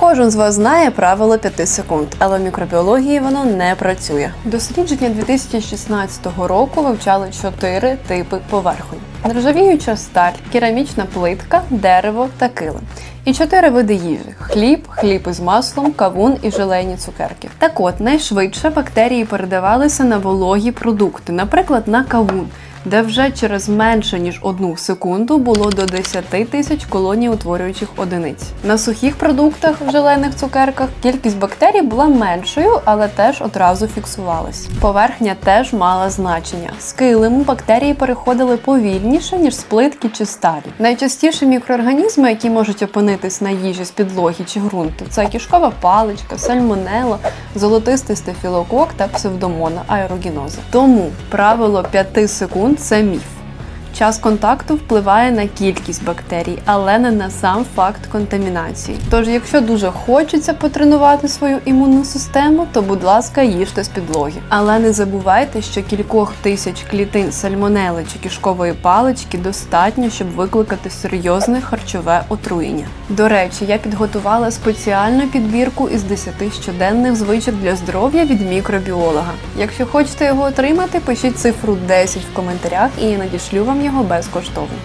Кожен з вас знає правило 5 секунд, але в мікробіології воно не працює. Дослідження 2016 року вивчали чотири типи поверхонь: нержавіюча сталь, керамічна плитка, дерево та килим. І чотири види їжі: хліб, хліб із маслом, кавун і желейні цукерки. Так от, найшвидше бактерії передавалися на вологі продукти, наприклад, на кавун де вже через менше ніж одну секунду було до 10 тисяч колоній утворюючих одиниць. На сухих продуктах, желейних цукерках, кількість бактерій була меншою, але теж одразу фіксувалась. Поверхня теж мала значення. З килиму бактерії переходили повільніше, ніж з плитки чи сталі. Найчастіші мікроорганізми, які можуть опинитись на їжі з підлоги чи ґрунту, це кішкова паличка, сальмонела, золотистий стафілокок та псевдомона аерогіноза. Тому правило 5 секунд це міф. Час контакту впливає на кількість бактерій, але не на сам факт контамінації. Тож, якщо дуже хочеться потренувати свою імунну систему, то будь ласка, їжте з підлоги. Але не забувайте, що кількох тисяч клітин сальмонели чи кишкової палички достатньо, щоб викликати серйозне харчове отруєння. До речі, я підготувала спеціальну підбірку із 10 щоденних звичок для здоров'я від мікробіолога. Якщо хочете його отримати, пишіть цифру 10 в коментарях, і я надішлю вам його безкоштовно.